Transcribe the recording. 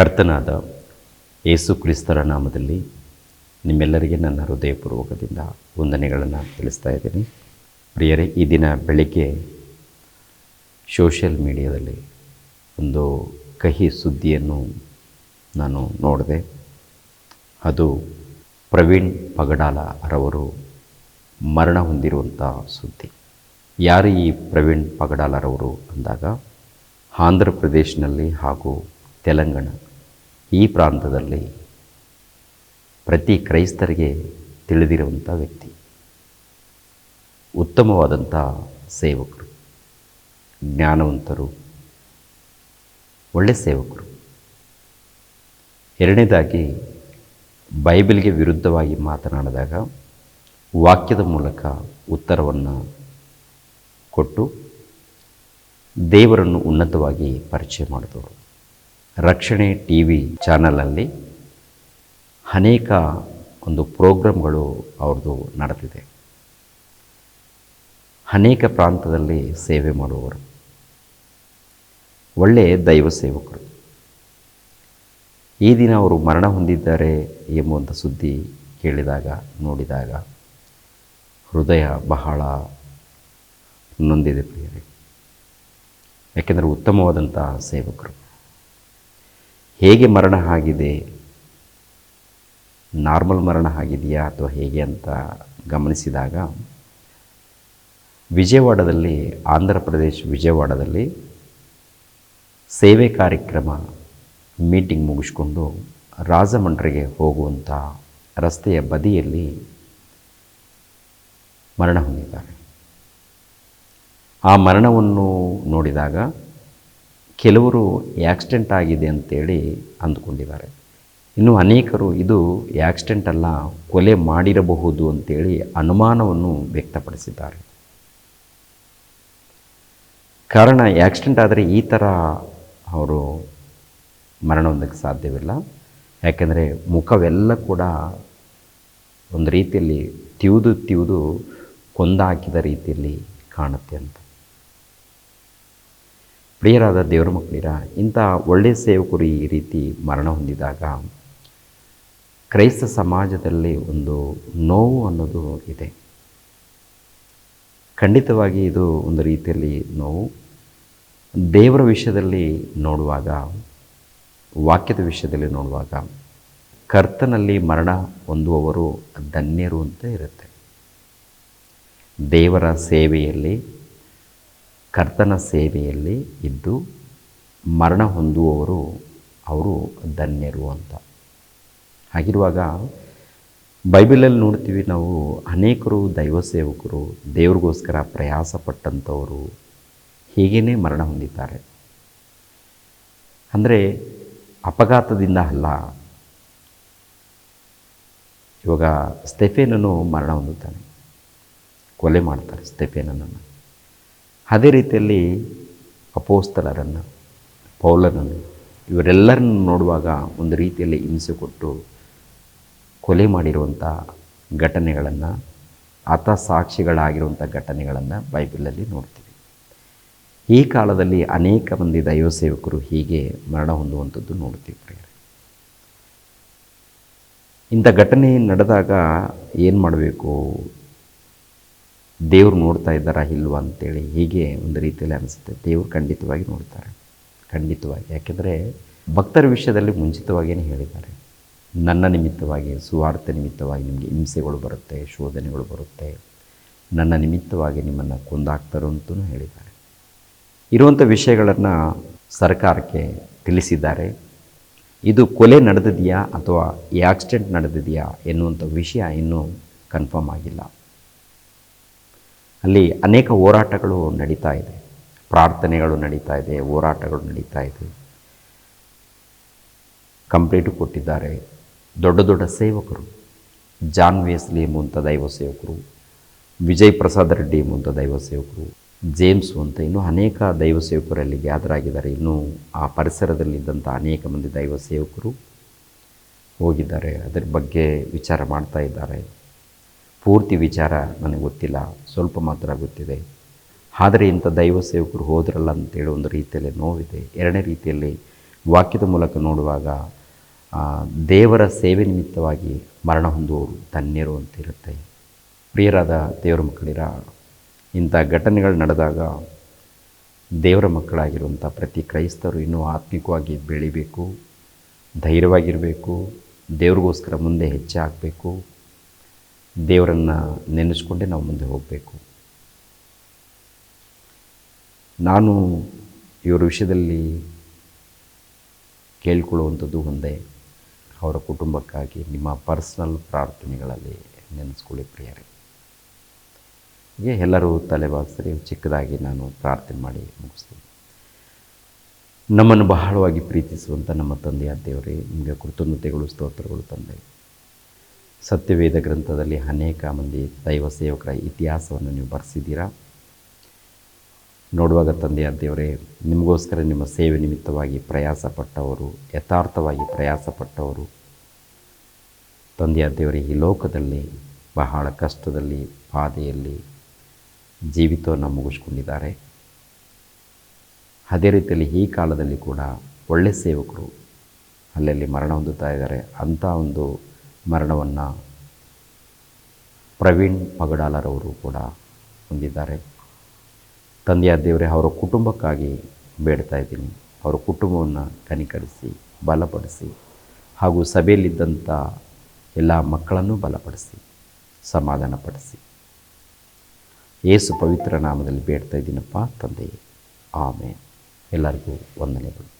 ಕರ್ತನಾದ ಯೇಸು ಕ್ರಿಸ್ತರ ನಾಮದಲ್ಲಿ ನಿಮ್ಮೆಲ್ಲರಿಗೆ ನನ್ನ ಹೃದಯಪೂರ್ವಕದಿಂದ ವಂದನೆಗಳನ್ನು ತಿಳಿಸ್ತಾ ಇದ್ದೀನಿ. ಪ್ರಿಯರೇ, ಈ ದಿನ ಬೆಳಗ್ಗೆ ಸೋಷಿಯಲ್ ಮೀಡಿಯಾದಲ್ಲಿ ಒಂದು ಕಹಿ ಸುದ್ದಿಯನ್ನು ನಾನು ನೋಡಿದೆ. ಅದು ಪ್ರವೀಣ್ ಪಗಡಾಲ ರವರು ಮರಣ ಹೊಂದಿರುವಂಥ ಸುದ್ದಿ. ಯಾರು ಈ ಪ್ರವೀಣ್ ಪಗಡಾಲರವರು ಅಂದಾಗ ಆಂಧ್ರ ಪ್ರದೇಶನಲ್ಲಿ ಹಾಗೂ ತೆಲಂಗಾಣ. ಈ ಪ್ರಾಂತದಲ್ಲಿ ಪ್ರತಿ ಕ್ರೈಸ್ತರಿಗೆ ತಿಳಿದಿರುವಂಥ ವ್ಯಕ್ತಿ, ಉತ್ತಮವಾದಂಥ ಸೇವಕರು, ಜ್ಞಾನವಂತರು, ಒಳ್ಳೆ ಸೇವಕರು. ಎರಡನೇದಾಗಿ, ಬೈಬಲ್ಗೆ ವಿರುದ್ಧವಾಗಿ ಮಾತನಾಡಿದಾಗ ವಾಕ್ಯದ ಮೂಲಕ ಉತ್ತರವನ್ನು ಕೊಟ್ಟು ದೇವರನ್ನು ಉನ್ನತವಾಗಿ ಪರಿಚಯ ಮಾಡಿದವರು. ರಕ್ಷಣೆ ಟಿ ವಿ ಚಾನಲಲ್ಲಿ ಅನೇಕ ಒಂದು ಪ್ರೋಗ್ರಾಮ್ಗಳು ಅವ್ರದ್ದು ನಡೆದಿದೆ. ಅನೇಕ ಪ್ರಾಂತದಲ್ಲಿ ಸೇವೆ ಮಾಡುವವರು. ಒಳ್ಳೆಯ ದೈವ ಸೇವಕರು. ಈ ದಿನ ಅವರು ಮರಣ ಹೊಂದಿದ್ದಾರೆ ಎಂಬುವಂಥ ಸುದ್ದಿ ಕೇಳಿದಾಗ, ನೋಡಿದಾಗ ಹೃದಯ ಬಹಳ ನೊಂದಿದೆ ಪ್ರಿಯರೇ. ಯಾಕೆಂದರೆ ಉತ್ತಮವಾದಂಥ ಸೇವಕರು. ಹೇಗೆ ಮರಣ ಆಗಿದೆ? ನಾರ್ಮಲ್ ಮರಣ ಆಗಿದೆಯಾ ಅಥವಾ ಹೇಗೆ ಅಂತ ಗಮನಿಸಿದಾಗ, ವಿಜಯವಾಡದಲ್ಲಿ, ಆಂಧ್ರ ಪ್ರದೇಶ ವಿಜಯವಾಡದಲ್ಲಿ ಸೇವೆ ಕಾರ್ಯಕ್ರಮ ಮೀಟಿಂಗ್ ಮುಗಿಸ್ಕೊಂಡು ರಾಜಮಂಡ್ರಿಗೆ ಹೋಗುವಂಥ ರಸ್ತೆಯ ಬದಿಯಲ್ಲಿ ಮರಣ ಹೊಂದಿದ್ದಾರೆ. ಆ ಮರಣವನ್ನು ನೋಡಿದಾಗ ಕೆಲವರು ಆ್ಯಕ್ಸಿಡೆಂಟ್ ಆಗಿದೆ ಅಂತೇಳಿ ಅಂದ್ಕೊಂಡಿದ್ದಾರೆ. ಇನ್ನು ಅನೇಕರು ಇದು ಆಕ್ಸಿಡೆಂಟ್ ಅಲ್ಲ, ಕೊಲೆ ಮಾಡಿರಬಹುದು ಅಂತೇಳಿ ಅನುಮಾನವನ್ನು ವ್ಯಕ್ತಪಡಿಸಿದ್ದಾರೆ. ಕಾರಣ ಆ್ಯಕ್ಸಿಡೆಂಟ್ ಆದರೆ ಈ ಥರ ಅವರು ಮರಣ ಹೊಂದಕ್ಕೆ ಸಾಧ್ಯವಿಲ್ಲ. ಯಾಕೆಂದರೆ ಮುಖವೆಲ್ಲ ಕೂಡ ಒಂದು ರೀತಿಯಲ್ಲಿ ತಿವಿದು ತಿವಿದು ಕೊಂದ ಹಾಕಿದ ರೀತಿಯಲ್ಲಿ ಕಾಣುತ್ತೆ ಅಂತ. ಪ್ರಿಯರಾದ ದೇವರ ಮಕ್ಕಳಿರ, ಇಂಥ ಒಳ್ಳೆಯ ಸೇವಕರು ಈ ರೀತಿ ಮರಣ ಹೊಂದಿದಾಗ ಕ್ರೈಸ್ತ ಸಮಾಜದಲ್ಲಿ ಒಂದು ನೋವು ಅನ್ನೋದು ಇದೆ. ಖಂಡಿತವಾಗಿ ಇದು ಒಂದು ರೀತಿಯಲ್ಲಿ ನೋವು. ದೇವರ ವಿಷಯದಲ್ಲಿ ನೋಡುವಾಗ, ವಾಕ್ಯದ ವಿಷಯದಲ್ಲಿ ನೋಡುವಾಗ ಕರ್ತನಲ್ಲಿ ಮರಣ ಹೊಂದುವವರು ಧನ್ಯರು ಅಂತ ಇರುತ್ತೆ. ದೇವರ ಸೇವೆಯಲ್ಲಿ ಕರ್ತನ ಸೇವೆಯಲ್ಲಿ ಇದ್ದು ಮರಣ ಹೊಂದುವವರು ಅವರು ಧನ್ಯರು ಅಂತ. ಹಾಗಿರುವಾಗ ಬೈಬಲಲ್ಲಿ ನೋಡ್ತೀವಿ ನಾವು ಅನೇಕರು ದೈವ ಸೇವಕರು, ದೇವ್ರಿಗೋಸ್ಕರ ಪ್ರಯಾಸ ಪಟ್ಟಂಥವರು ಹೀಗೇ ಮರಣ ಹೊಂದಿದ್ದಾರೆ. ಅಂದರೆ ಅಪಘಾತದಿಂದ ಅಲ್ಲ. ಇವಾಗ ಸ್ಟೆಫೇನನ್ನು ಮರಣ ಹೊಂದುತ್ತಾನೆ. ಕೊಲೆ ಮಾಡ್ತಾರೆ ಸ್ಟೆಫೇನನ್ನು ಅದೇ ರೀತಿಯಲ್ಲಿ ಅಪೋಸ್ತಲರನ್ನು ಪೌಲರನ್ನು ಇವರೆಲ್ಲರನ್ನು ನೋಡುವಾಗ ಒಂದು ರೀತಿಯಲ್ಲಿ ಹಿಂಸೆ ಕೊಟ್ಟು ಕೊಲೆ ಮಾಡಿರುವಂಥ ಘಟನೆಗಳನ್ನು, ಆತ ಸಾಕ್ಷಿಗಳಾಗಿರುವಂಥ ಘಟನೆಗಳನ್ನು ಬೈಬಲಲ್ಲಿ ನೋಡ್ತೀವಿ. ಈ ಕಾಲದಲ್ಲಿ ಅನೇಕ ಮಂದಿ ದೈವ ಸೇವಕರು ಹೀಗೆ ಮರಣ ಹೊಂದುವಂಥದ್ದು ನೋಡ್ತೀವಿ ಇಂಥ ಘಟನೆ ನಡೆದಾಗ ಏನು ಮಾಡಬೇಕು? ದೇವ್ರು ನೋಡ್ತಾ ಇದ್ದಾರಾ ಇಲ್ವಾ ಅಂತೇಳಿ ಹೀಗೆ ಒಂದು ರೀತಿಯಲ್ಲಿ ಅನಿಸುತ್ತೆ. ದೇವ್ರು ಖಂಡಿತವಾಗಿ ನೋಡ್ತಾರೆ. ಖಂಡಿತವಾಗಿ. ಯಾಕೆಂದರೆ ಭಕ್ತರ ವಿಷಯದಲ್ಲಿ ಮುಂಚಿತವಾಗಿಯೇ ಹೇಳಿದ್ದಾರೆ. ನನ್ನ ನಿಮಿತ್ತವಾಗಿ ಸುವಾರ್ಥ ನಿಮಿತ್ತವಾಗಿ ನಿಮಗೆ ಹಿಂಸೆಗಳು ಬರುತ್ತೆ, ಶೋಧನೆಗಳು ಬರುತ್ತೆ. ನನ್ನ ನಿಮಿತ್ತವಾಗಿ ನಿಮ್ಮನ್ನು ಕೊಂದಾಕ್ತಾರೆ ಅಂತಲೂ ಹೇಳಿದ್ದಾರೆ. ಇರುವಂಥ ವಿಷಯಗಳನ್ನು ಸರ್ಕಾರಕ್ಕೆ ತಿಳಿಸಿದ್ದಾರೆ. ಇದು ಕೊಲೆ ನಡೆದಿದೆಯಾ ಅಥವಾ ಈ ಆಕ್ಸಿಡೆಂಟ್ ನಡೆದಿದೆಯಾ ಎನ್ನುವಂಥ ವಿಷಯ ಇನ್ನೂ ಕನ್ಫರ್ಮ್ ಆಗಿಲ್ಲ. ಅಲ್ಲಿ ಅನೇಕ ಹೋರಾಟಗಳು ನಡೀತಾ ಇದೆ. ಪ್ರಾರ್ಥನೆಗಳು ನಡೀತಾ ಇದೆ, ಹೋರಾಟಗಳು ನಡೀತಾ ಇದೆ. ಕಂಪ್ಲೀಟ್ ಕೊಟ್ಟಿದ್ದಾರೆ. ದೊಡ್ಡ ದೊಡ್ಡ ಸೇವಕರು. ಜಾನ್ ವೇಸ್ಲಿ ಎಂಬುವಂಥ ದೈವ ಸೇವಕರು, ವಿಜಯ್ ಪ್ರಸಾದ್ ರೆಡ್ಡಿ ಎಂಬುವಂಥ ದೈವ ಸೇವಕರು, ಜೇಮ್ಸ್ ಅಂತ ಇನ್ನೂ ಅನೇಕ ದೈವ ಸೇವಕರಲ್ಲಿ ಗ್ಯಾದರ್ ಆಗಿದ್ದಾರೆ. ಇನ್ನೂ ಆ ಪರಿಸರದಲ್ಲಿದ್ದಂಥ ಅನೇಕ ಮಂದಿ ದೈವ ಸೇವಕರು ಹೋಗಿದ್ದಾರೆ. ಅದರ ಬಗ್ಗೆ ವಿಚಾರ ಮಾಡ್ತಾ ಇದ್ದಾರೆ. ಪೂರ್ತಿ ವಿಚಾರ ನನಗೆ ಗೊತ್ತಿಲ್ಲ, ಸ್ವಲ್ಪ ಮಾತ್ರ ಗೊತ್ತಿದೆ. ಆದರೆ ಇಂಥ ದೈವ ಸೇವಕರು ಹೋದ್ರಲ್ಲ ಅಂತೇಳಿ ಒಂದು ರೀತಿಯಲ್ಲಿ ನೋವಿದೆ. ಎರಡನೇ ರೀತಿಯಲ್ಲಿ ವಾಕ್ಯದ ಮೂಲಕ ನೋಡುವಾಗ ದೇವರ ಸೇವೆ ನಿಮಿತ್ತವಾಗಿ ಮರಣ ಹೊಂದುವವರು ಧನ್ಯರು ಅಂತಿರುತ್ತೆ. ಪ್ರಿಯರಾದ ದೇವರ ಮಕ್ಕಳಿರ, ಇಂಥ ಘಟನೆಗಳು ನಡೆದಾಗ ದೇವರ ಮಕ್ಕಳಾಗಿರುವಂಥ ಪ್ರತಿ ಕ್ರೈಸ್ತರು ಇನ್ನೂ ಆತ್ಮಿಕವಾಗಿ ಬೆಳಿಬೇಕು, ಧೈರ್ಯವಾಗಿರಬೇಕು, ದೇವ್ರಿಗೋಸ್ಕರ ಮುಂದೆ ಹೆಚ್ಚಾಗಬೇಕು. ದೇವರನ್ನು ನೆನೆಸ್ಕೊಂಡೇ ನಾವು ಮುಂದೆ ಹೋಗಬೇಕು. ನಾನು ಇವರ ವಿಷಯದಲ್ಲಿ ಕೇಳ್ಕೊಳ್ಳುವಂಥದ್ದು ಒಂದೇ, ಅವರ ಕುಟುಂಬಕ್ಕಾಗಿ ನಿಮ್ಮ ಪರ್ಸ್ನಲ್ ಪ್ರಾರ್ಥನೆಗಳಲ್ಲಿ ನೆನೆಸ್ಕೊಳ್ಳಿ ಪ್ರಿಯರೇ. ಹೀಗೆ ಎಲ್ಲರೂ ತಲೆಬಾಗಿಸರಿ, ಚಿಕ್ಕದಾಗಿ ನಾನು ಪ್ರಾರ್ಥನೆ ಮಾಡಿ ಮುಗಿಸ್ತೀನಿ. ನಮ್ಮನ್ನು ಬಹಳವಾಗಿ ಪ್ರೀತಿಸುವಂಥ ನಮ್ಮ ತಂದೆಯ ದೇವರೇ, ನಿಮಗೆ ಕೃತಜ್ಞತೆಗಳು, ಸ್ತೋತ್ರಗಳು ತಂದೆ. ಸತ್ಯವೇದ ಗ್ರಂಥದಲ್ಲಿ ಅನೇಕ ಮಂದಿ ದೈವ ಸೇವಕರ ಇತಿಹಾಸವನ್ನು ನೀವು ಬರೆಸಿದ್ದೀರಾ? ನೋಡುವಾಗ ತಂದೆಯ ದೇವರೇ, ನಿಮಗೋಸ್ಕರ ನಿಮ್ಮ ಸೇವೆ ನಿಮಿತ್ತವಾಗಿ ಪ್ರಯಾಸಪಟ್ಟವರು, ಯಥಾರ್ಥವಾಗಿ ಪ್ರಯಾಸಪಟ್ಟವರು. ತಂದೆಯ ದೇವರೇ, ಈ ಲೋಕದಲ್ಲಿ, ಬಹಳ ಕಷ್ಟದಲ್ಲಿ, ಬಾಧೆಯಲ್ಲಿ ಜೀವಿತವನ್ನು ಮುಗಿಸ್ಕೊಂಡಿದ್ದಾರೆ. ಅದೇ ರೀತಿಯಲ್ಲಿ ಈ ಕಾಲದಲ್ಲಿ ಕೂಡ ಒಳ್ಳೆಯ ಸೇವಕರು ಅಲ್ಲಲ್ಲಿ ಮರಣ ಹೊಂದುತ್ತಾ ಇದ್ದಾರೆ. ಅಂಥ ಒಂದು ಮರಣವನ್ನು ಪ್ರವೀಣ್ ಪಗಡಾಲರವರು ಕೂಡ ಹೊಂದಿದ್ದಾರೆ. ತಂದೆಯ ದೇವರೇ, ಅವರ ಕುಟುಂಬಕ್ಕಾಗಿ ಬೇಡ್ತಾ ಇದ್ದೀನಿ. ಅವರ ಕುಟುಂಬವನ್ನು ಕನಿಕರಿಸಿ, ಬಲಪಡಿಸಿ ಹಾಗೂ ಸಭೆಯಲ್ಲಿದ್ದಂಥ ಎಲ್ಲ ಮಕ್ಕಳನ್ನು ಬಲಪಡಿಸಿ ಸಮಾಧಾನಪಡಿಸಿ ಏಸು ಪವಿತ್ರ ನಾಮದಲ್ಲಿ ಬೇಡ್ತಾ ಇದ್ದೀನಪ್ಪ ತಂದೆಯೇ. ಆಮೇಲೆ ಎಲ್ಲರಿಗೂ ವಂದನೆಗಳು.